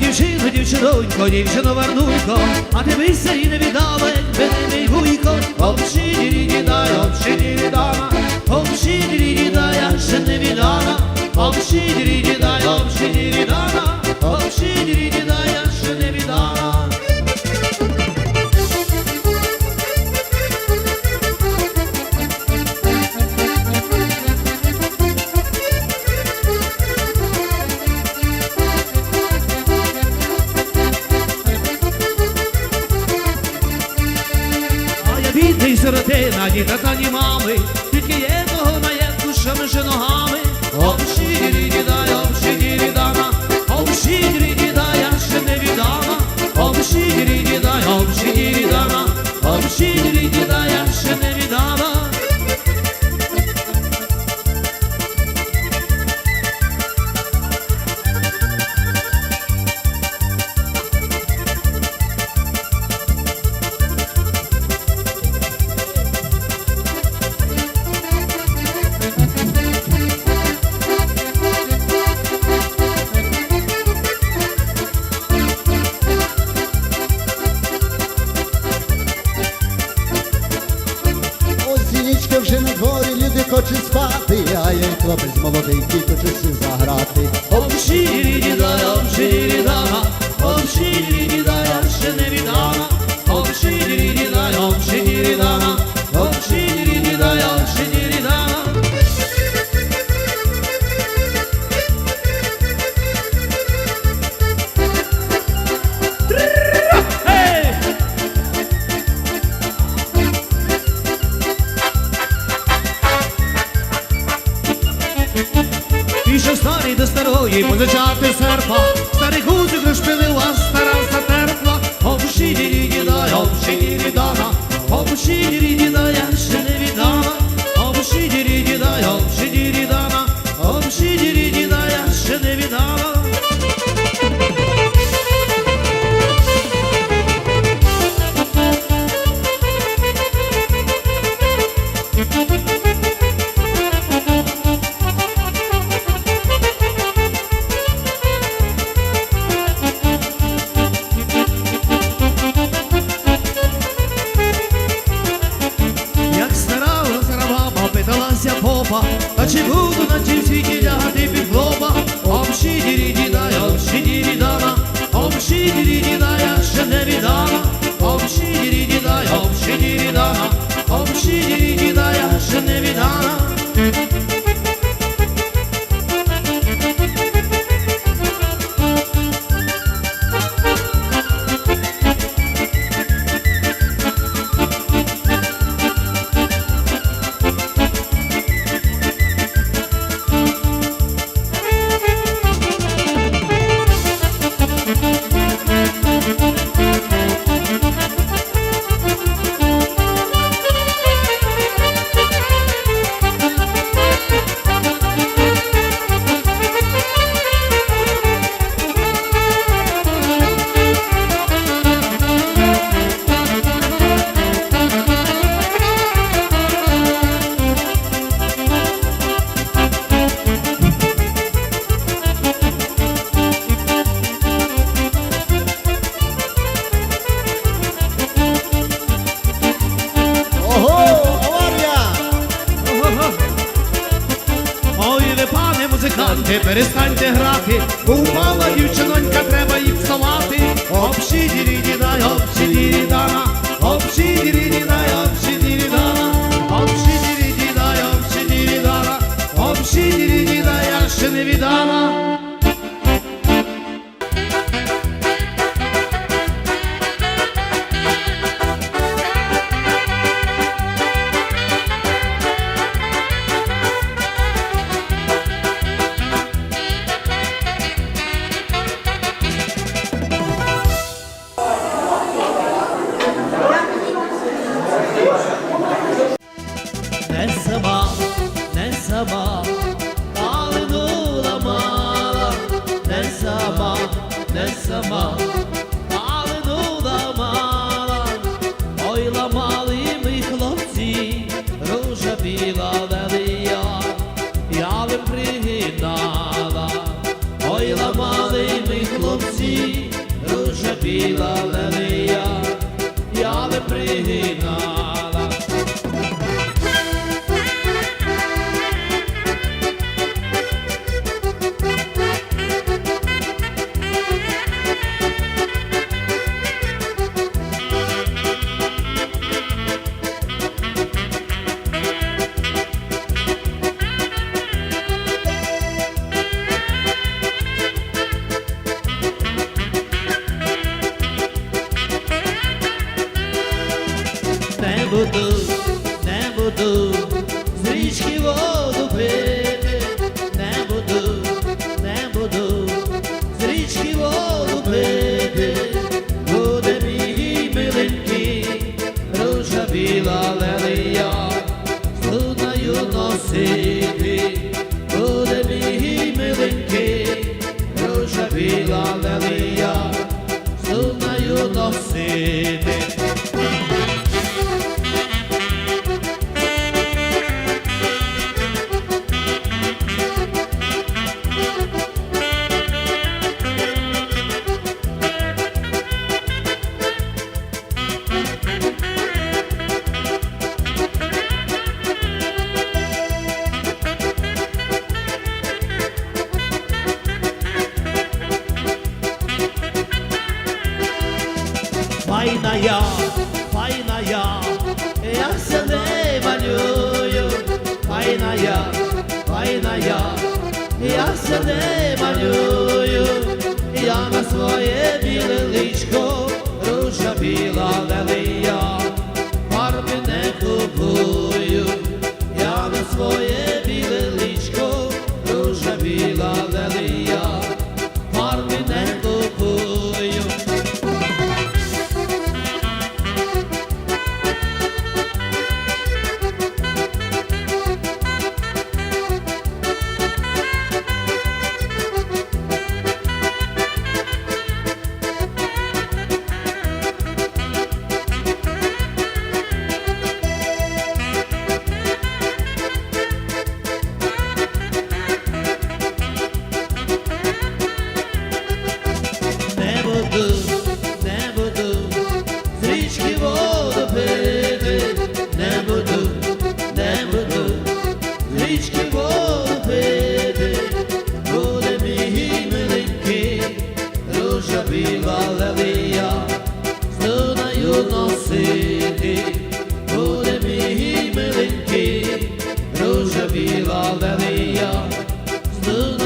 дівчино, дівчинонько, дівчино варнунько, а дивися і не віддала, якби мій вуйко. Обші дірі дідай, обші дірі дама, обші дірі дідай, я ще не віддала. Обші дірі дідай, обші дірі дама, обші сиротина, ні тата, ні мами, тільки єдного наєдку, що межи ногами. Обширі дай, хлопець молодий, хочу си заграти. Обширі дай, equipos de Nativudo, nativudo музиканти, перестаньте грати, упала дівчинонька, треба їх псувати. Общі дірі дідай, общі дірі дана, общі дірі дідай, общі дірі дана, общі дірі дідай, общі дірі дана, общі дірі буду з річки воду пити, не буду, не буду з річки воду пити, буде мій миленький, руша біла лелія, лунаю носити, Файна я, я, ся не малюю, файна я, файна я, я ся не малюю, я на своє біле личко, руша біла лелія, фарби не купую, я на своє Ooh.